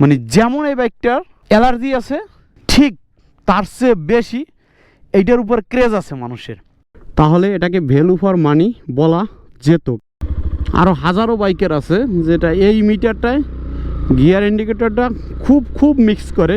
মানে যেমন এই বাইকটার অ্যালার্জি আছে, ঠিক তার চেয়ে বেশি এইটার উপর ক্রেজ আছে মানুষের। তাহলে এটাকে ভ্যালু ফর মানি বলা যেত। আরও হাজারো বাইকের আছে যেটা এই মিটারটায় গিয়ার ইন্ডিকেটরটা খুব খুব মিক্স করে।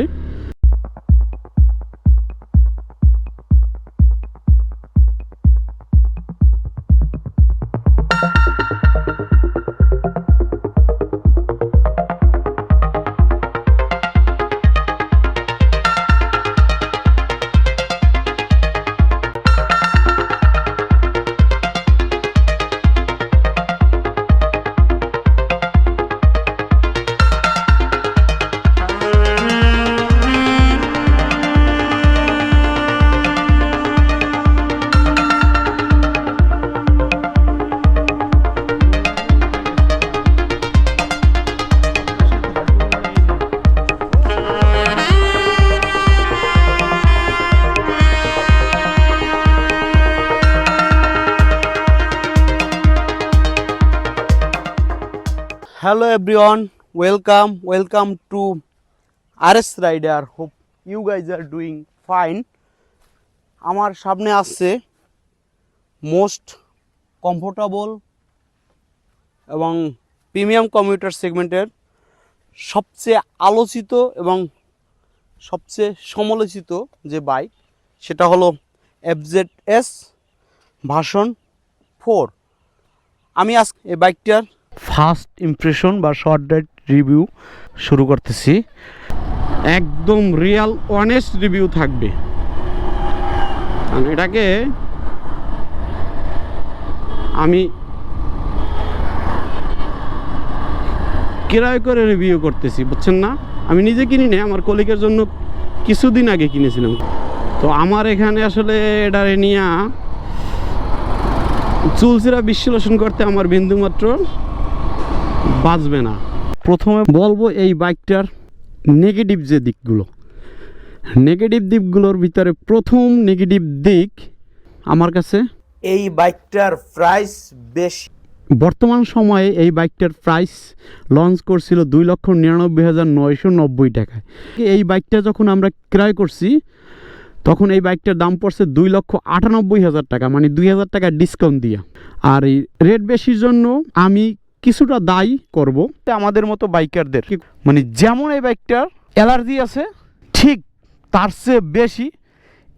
Hello welcome welcome to R S rider hope you guys are doing fine আমার সামনে আসছে মোস্ট কমফোর্টেবল এবং প্রিমিয়াম কম্পিউটার সেগমেন্টের সবচেয়ে আলোচিত এবং সবচেয়ে সমালোচিত যে বাইক সেটা হলো এফজেড এস ভাষণ ফোর আমি আজ এই বাইকটার ফার্স্ট ইমপ্রেশন বা শর্ট ডেট রিভিউ শুরু করতেছি। একদম রিয়াল অনেস্ট রিভিউ থাকবে। কারণ এটাকে আমি ক্রয় করে রিভিউ করতেছি, বুঝছেন না? আমি নিজে কিনি না আমার কলিকের জন্য কিছুদিন আগে কিনেছিলাম। তো আমার এখানে আসলে এটারে নিয়ে চুলচিরা বিশ্লেষণ করতে আমার বিন্দুমাত্র বাঁচবে না। প্রথমে বলব এই বাইকটার নেগেটিভ যে দিকগুলো। নেগেটিভ দিকগুলোর ভিতরে প্রথম নেগেটিভ দিক আমার কাছে এই বাইকটার প্রাইস বেশি। বর্তমান সময়ে এই বাইকটার প্রাইস লঞ্চ করছিল দুই লক্ষ নিরানব্বই হাজার নয়শো নব্বই টাকায়। এই বাইকটা যখন আমরা ক্রয় করছি তখন এই বাইকটার দাম পড়ছে দুই লক্ষ আটানব্বই হাজার টাকা মানে দুই হাজার টাকা ডিসকাউন্ট দিয়া। আর এই রেট বেশির জন্য আমি কিছুটা দায়ী করব। আমাদের মতো বাইকারদের মানে যেমন এই বাইকটার অ্যালার্জি আছে ঠিক তার চেয়ে বেশি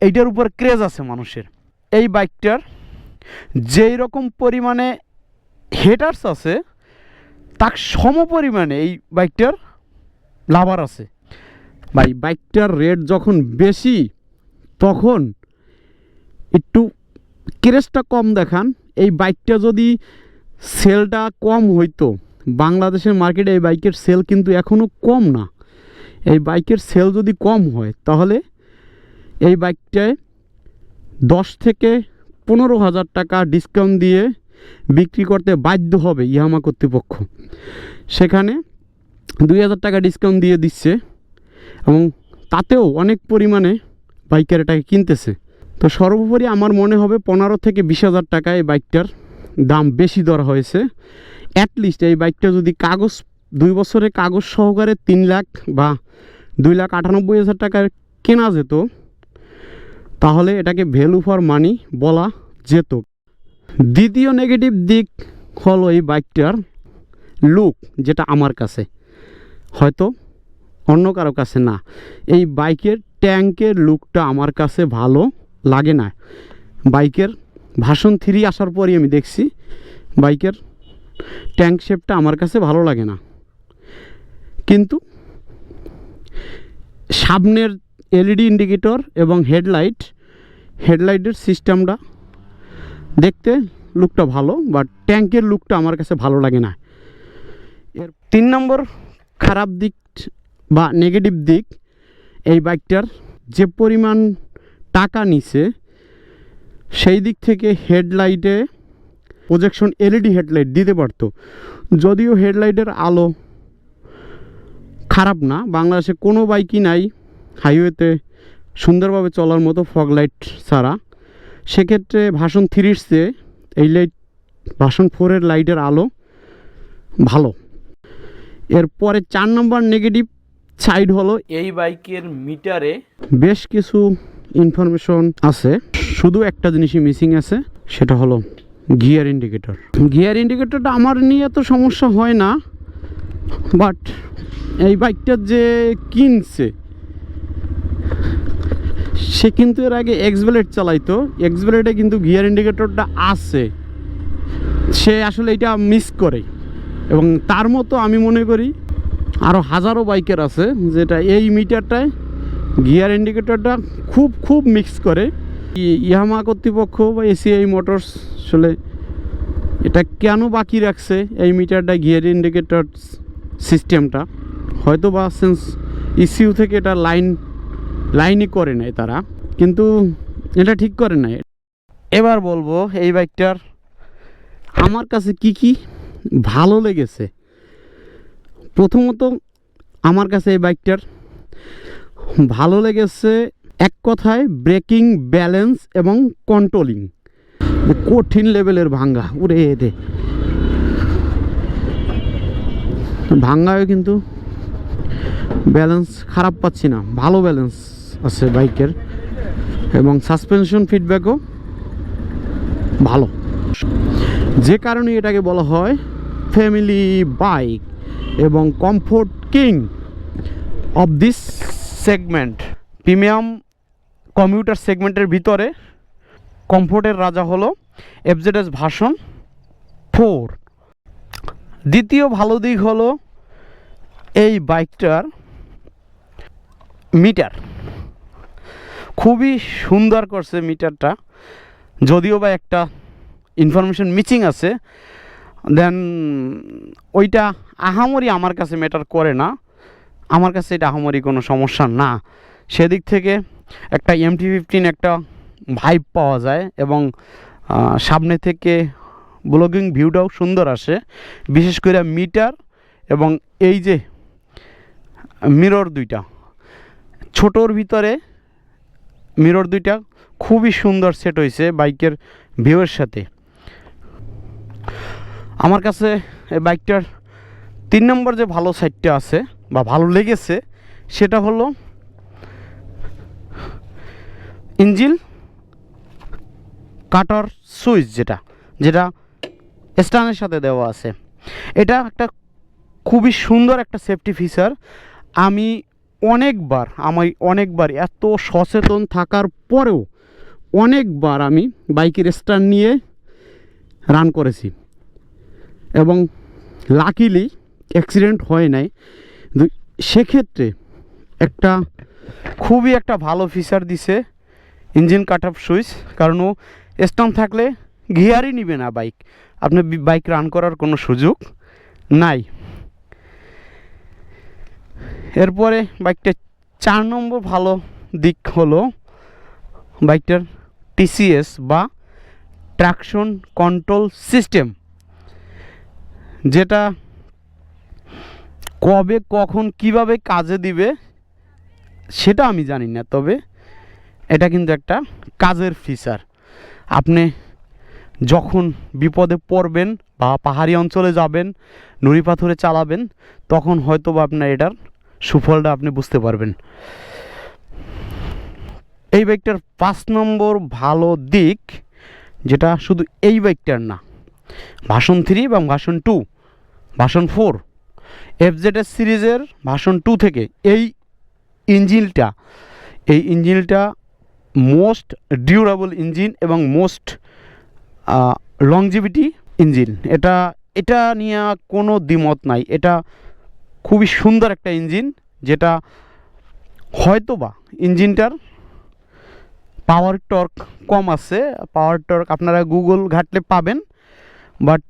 এইটার উপর ক্রেজ আছে মানুষের। এই বাইকটার যেই রকম পরিমাণে হেটার্স আছে তার সম পরিমাণে এই বাইকটার লাভার আছে। ভাই বাইকটার রেট যখন বেশি তখন একটু ক্রেজটা কম দেখান। এই বাইকটা যদি সেলটা কম হইতো। বাংলাদেশের মার্কেটে এই বাইকের সেল কিন্তু এখনও কম না। এই বাইকের সেল যদি কম হয়, তাহলে এই বাইকটায় দশ থেকে পনেরো হাজার টাকা ডিসকাউন্ট দিয়ে বিক্রি করতে বাধ্য হবে ইয়ামা কর্তৃপক্ষ। সেখানে দুই হাজার টাকা ডিসকাউন্ট দিয়ে দিচ্ছে এবং তাতেও অনেক পরিমাণে বাইকের এটাকে কিনতেছে। তো সর্বোপরি আমার মনে হবে পনেরো থেকে বিশ হাজার টাকা এই বাইকটার দাম বেশি দর হয়েছে। অ্যাটলিস্ট এই বাইকটা যদি কাগজ, দুই বছরে কাগজ সহকারে তিন লাখ বা দুই লাখ আটানব্বই হাজার টাকার কেনা যেত, তাহলে এটাকে ভ্যালু ফর মানি বলা যেত। দ্বিতীয় নেগেটিভ দিক হলো এই বাইকটার লুক যেটা আমার কাছে। হয়তো অন্য কারও কাছে না। এই বাইকের ট্যাঙ্কের লুকটা আমার কাছে ভালো লাগে না। বাইকের ভাষণ থ্রি আসার পরই আমি দেখছি বাইকের ট্যাঙ্ক শেপটা আমার কাছে ভালো লাগে না। কিন্তু সামনের এলইডি ইন্ডিকেটর এবং হেডলাইট, হেডলাইটের সিস্টেমটা দেখতে লুকটা ভালো, বাট ট্যাঙ্কের লুকটা আমার কাছে ভালো লাগে না। এর তিন নম্বর খারাপ দিক বা নেগেটিভ দিক এই বাইকটার যে পরিমাণ টাকা নিছে সেই দিক থেকে হেডলাইটে প্রজেকশন এলইডি হেডলাইট দিতে পারতো। যদিও হেডলাইটের আলো খারাপ না, বাংলাদেশে কোনো বাইকই নাই হাইওয়েতে সুন্দরভাবে চলার মতো ফগ লাইট ছাড়া। সেক্ষেত্রে ভাষণ থ্রির চেয়ে এই লাইট ভাষণ ফোরের লাইটের আলো ভালো। এরপরে চার নম্বর নেগেটিভ সাইড হলো এই বাইকের মিটারে বেশ কিছু ইনফরমেশন আছে। শুধু একটা জিনিসই মিসিং আছে, সেটা হলো গিয়ার ইন্ডিকেটর গিয়ার ইন্ডিকেটরটা আমার নিয়ে এত সমস্যা হয় না বাট এই বাইকটা যে কিনছে, সে কিন্তু এর আগে এক্সবেলেট চালাইতো। এক্সবেলেটে কিন্তু গিয়ার ইন্ডিকেটরটা আছে। সে আসলে এটা মিস করে। এবং তার মতো আমি মনে করি আরও হাজারো বাইকের আছে, যেটা এই মিটারটায় গিয়ার ইন্ডিকেটরটা খুব খুব মিক্স করে। ই- ইয়ামাহা কর্তৃপক্ষ বা এসিআই মোটরস আসলে এটা কেন বাকি রাখছে এই মিটারটা গিয়ার ইন্ডিকেটর সিস্টেমটা হয়তো বা সেন্স ইসিউ থেকে এটা লাইন লাইনই করে নেয় তারা, কিন্তু এটা ঠিক করে নাই। এবার বলব এই বাইকটার আমার কাছে কি কি ভালো লেগেছে। প্রথমত আমার কাছে এই বাইকটার ভালো লেগেছে এক কথায় ব্রেকিং, ব্যালেন্স এবং কন্ট্রোলিং। কঠিন লেভেলের ভাঙ্গা। উড়ে দে। ভাঙ্গায় কিন্তু ব্যালেন্স খারাপ পাচ্ছি না। ভালো ব্যালেন্স আছে বাইকের। এবং সাসপেনশন ফিডব্যাকও ভালো। যে কারণে এটাকে বলা হয় ফ্যামিলি বাইক এবং comfort king of this segment. Premium commuter সেগমেন্টের ভিতরে কমফোর্টের রাজা হলো এফজেডএস ভাষণ ফোর। দ্বিতীয় ভালো দিক হলো এই বাইকটার মিটার। খুবই সুন্দর করছে মিটারটা। যদিও বা একটা ইনফরমেশন মিচিং আছে দেন ওইটা আহামরি আমার কাছে ম্যাটার করে না। আমার কাছে এটা আহামরি কোনো সমস্যা না। সেদিক থেকে একটা এমটি ফিফটিন একটা ভাইব পাওয়া যায় এবং সামনে থেকে ব্লগিং ভিউটাও সুন্দর আসে। বিশেষ করে মিটার এবং এই যে মিরর দুইটা। ছোটোর ভিতরে মিরর দুইটা খুবই সুন্দর সেট হয়েছে বাইকের ভিউয়ের সাথে। আমার কাছে এই বাইকটার তিন নম্বর যে ভালো সাইডটা আছে বা ভালো লেগেছে সেটা হলো ইঞ্জিল, কাটার সুইচ যেটা যেটা স্টানের সাথে দেওয়া আছে। এটা একটা খুবই সুন্দর একটা সেফটি ফিচার। আমি অনেকবার আমি অনেকবার এত সচেতন থাকার পরেও অনেকবার আমি বাইকের স্ট্যান্ড নিয়ে রান করেছি। এবং লাকিলি অ্যাক্সিডেন্ট হয় নাই। সেক্ষেত্রে একটা খুবই একটা ভালো ফিচার দিছে ইঞ্জিন কাট অফ সুইচ, কারণ ও স্টাম্প থাকলে গিয়ারই নিবে না বাইক আপনি বাইক রান করার কোনো সুযোগ নাই। এরপরে বাইকটা চার নম্বর ভালো দিক হলো বাইকটার টিসিএস বা ট্রাকশন কন্ট্রোল সিস্টেম যেটা কবে, কখন, কীভাবে কাজে দিবে, সেটা আমি জানি না। তবে এটা কিন্তু একটা কাজের ফিচার আপনি যখন বিপদে পড়বেন বা পাহাড়ি অঞ্চলে যাবেন নুড়ি পাথরে চালাবেন, তখন হয়তো বা আপনার এটার সুফলটা আপনি বুঝতে পারবেন। এই বাইকটার পাঁচ নম্বর ভালো দিক যেটা শুধু এই বাইকটার না ভাষণ থ্রি এবং ভাষণ টু ভাষণ ফোর এফজেডএস সিরিজের ভাষণ টু থেকে এই ইঞ্জিনটা এই ইঞ্জিনটা মোস্ট ডিউরেবল ইঞ্জিন এবং মোস্ট লংজিভিটি ইঞ্জিন। এটা এটা নিয়ে কোনো দ্বিমত নাই। এটা খুবই সুন্দর একটা ইঞ্জিন, যেটা হয়তোবা ইঞ্জিনটার পাওয়ার টর্ক কম আছে। পাওয়ার টর্ক আপনারা গুগল ঘাটলে পাবেন বাট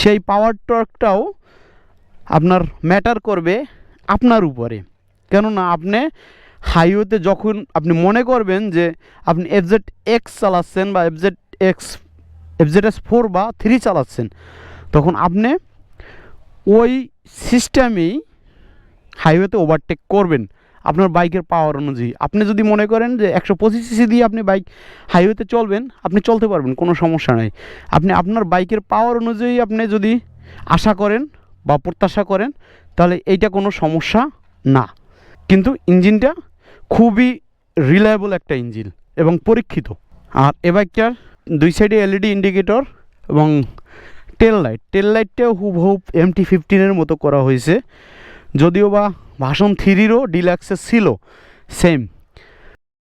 সেই পাওয়ার টর্কটাও আপনার ম্যাটার করবে আপনার উপরে। কেননা আপনি হাইওয়েতে যখন আপনি মনে করবেন যে আপনি এফজেড এক্স চালাচ্ছেন বা FZ X FZ S four বা থ্রি চালাচ্ছেন, তখন আপনি ওই সিস্টেমেই হাইওয়েতে ওভারটেক করবেন আপনার বাইকের পাওয়ার অনুযায়ী। আপনি যদি মনে করেন যে একশো পঁচিশ সিসি দিয়ে আপনি বাইক হাইওয়েতে চলবেন, আপনি চলতে পারবেন, কোনো সমস্যা নেই। আপনি আপনার বাইকের পাওয়ার অনুযায়ী আপনি যদি আশা করেন বা প্রত্যাশা করেন, তাহলে এইটা কোনো সমস্যা না। কিন্তু ইঞ্জিনটা খুবই রিলায়েবল একটা ইঞ্জিন এবং পরীক্ষিত। আর এ বাইকটার দুই সাইডে এলইডি ইন্ডিকেটর এবং টেল লাইট টেল লাইটটাও হুবহুব এমটি ফিফটিনের মতো করা হয়েছে। যদিও বা ভাষণ থ্রিরও ডিলাক্সে ছিল সেম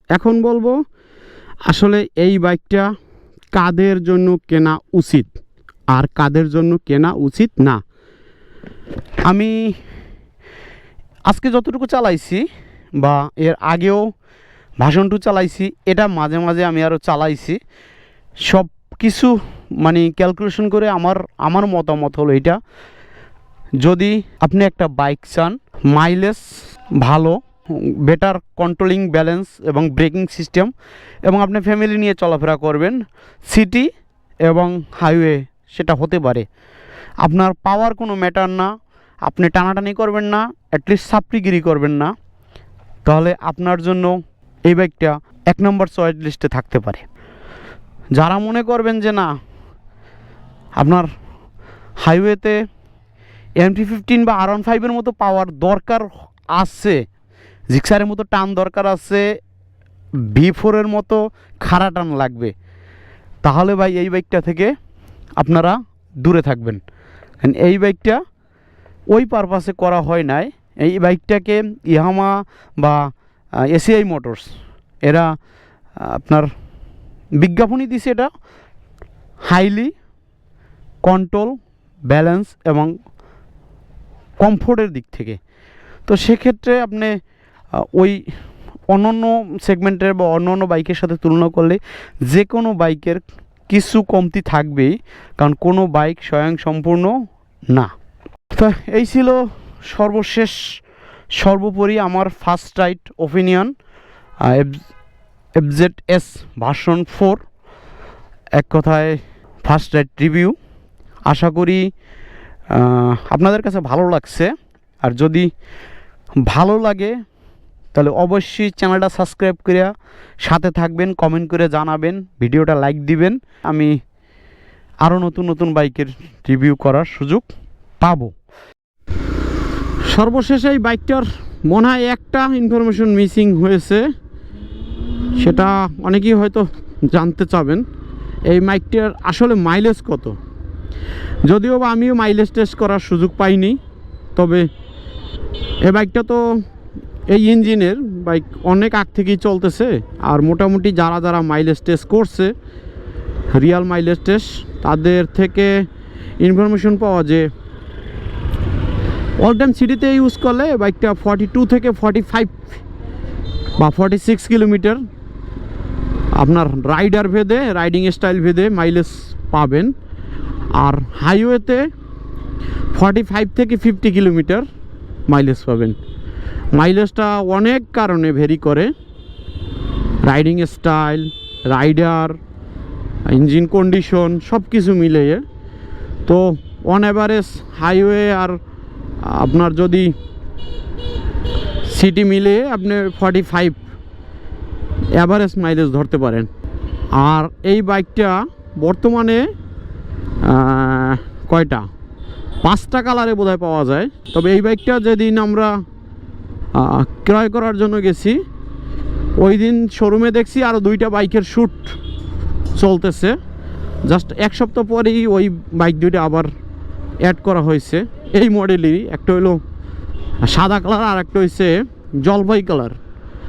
এখন বলব, আসলে এই বাইকটা কাদের জন্য কেনা উচিত? আর কাদের জন্য কেনা উচিত না? আমি আজকে যতটুকু চালাইছি বা এর আগেও ভাষণটু চালাইছি, এটা মাঝে মাঝে আমি আরও চালাইছি। সব কিছু মানে ক্যালকুলেশন করে আমার আমার মতামত হলো এটা যদি আপনি একটা বাইক চান মাইলেজ ভালো বেটার কন্ট্রোলিং ব্যালেন্স এবং ব্রেকিং সিস্টেম এবং আপনি ফ্যামিলি নিয়ে চলাফেরা করবেন সিটি এবং হাইওয়ে সেটা হতে পারে। আপনার পাওয়ার কোনো ম্যাটার না আপনি টানাটানি করবেন না অ্যাটলিস্ট সাপ্রিগিরি করবেন না। তাহলে আপনার জন্য এই বাইকটা এক নম্বর চয়েস লিস্টে থাকতে পারে। যারা মনে করবেন যে না, আপনার হাইওয়েতে এমটি ফিফটিন বা আর ওয়ান ফাইভের মতো পাওয়ার দরকার আছে জিক্সারের মতো টান দরকার আছে ভি ফোরের মতো খাড়া টান লাগবে, তাহলে ভাই এই বাইকটা থেকে আপনারা দূরে থাকবেন। কারণ এই বাইকটা ওই পারপাসে করা হয় নাই। এই বাইকটাকে ইয়ামা বা এসিআই মোটরস, এরা আপনার বিজ্ঞাপনই দিছে এটা। হাইলি কন্ট্রোল ব্যালেন্স এবং কমফোর্টের দিক থেকে। তো সেক্ষেত্রে আপনি ওই অন্যান্য সেগমেন্টের বা অন্যান্য বাইকের সাথে তুলনা করলে যে কোনো বাইকের কিছু কমতি থাকবেই, কারণ কোনো বাইক স্বয়ং সম্পূর্ণ না। তো এই ছিল সর্বশেষ, সর্বোপরি আমার first ride opinion FZ S version four এক কথায় ফার্স্ট রাইট রিভিউ আশা করি আপনাদের কাছে ভালো লাগছে। আর যদি ভালো লাগে, তাহলে অবশ্যই চ্যানেলটা সাবস্ক্রাইব করে সাথে থাকবেন কমেন্ট করে জানাবেন, ভিডিওটা লাইক দিবেন। আমি আরও নতুন নতুন বাইকের রিভিউ করার সুযোগ পাবো। সর্বশেষ এই বাইকটার মনে হয় একটা ইনফরমেশন মিসিং হয়েছে। সেটা অনেকেই হয়তো জানতে চাবেন, এই বাইকটার আসলে মাইলেজ কত? যদিও বা আমিও মাইলেজ টেস্ট করার সুযোগ পাইনি, তবে এই বাইকটা তো এই ইঞ্জিনের বাইক অনেক আগ থেকেই চলতেছে, আর মোটামুটি যারা যারা মাইলেজ টেস্ট করছে রিয়াল মাইলেজ টেস্ট তাদের থেকে ইনফরমেশন পাওয়া যে টাইম সিটিতে ইউজ করলে বাইকটা ফর্টি টু থেকে ফর্টি ফাইভ বা ফর্টি সিক্স কিলোমিটার আপনার রাইডার ভেদে রাইডিং স্টাইল ভেদে মাইলেজ পাবেন। আর হাইওয়েতে ফর্টি ফাইভ থেকে ফিফটি কিলোমিটার মাইলেজ পাবেন। মাইলেজটা অনেক কারণে ভেরি করে। Riding style rider engine condition সব কিছু মিলিয়ে। তো অন অ্যাভারেজ হাইওয়ে আর আপনার যদি সিটি মিলিয়ে আপনি ফর্টি ফাইভ অ্যাভারেজ মাইলেজ ধরতে পারেন। আর এই বাইকটা বর্তমানে কয়টা? পাঁচটা কালারে বোধহয় পাওয়া যায়। তবে এই বাইকটা যেদিন আমরা ক্রয় করার জন্য গেছি ওই দিন শোরুমে দেখছি আরও দুইটা বাইকের শ্যুট চলতেছে। জাস্ট এক সপ্তাহ পরেই ওই বাইক দুইটা আবার অ্যাড করা হয়েছে। এই মডেলেরই একটা হলো সাদা কালার আর একটা হচ্ছে জলপাই কালার।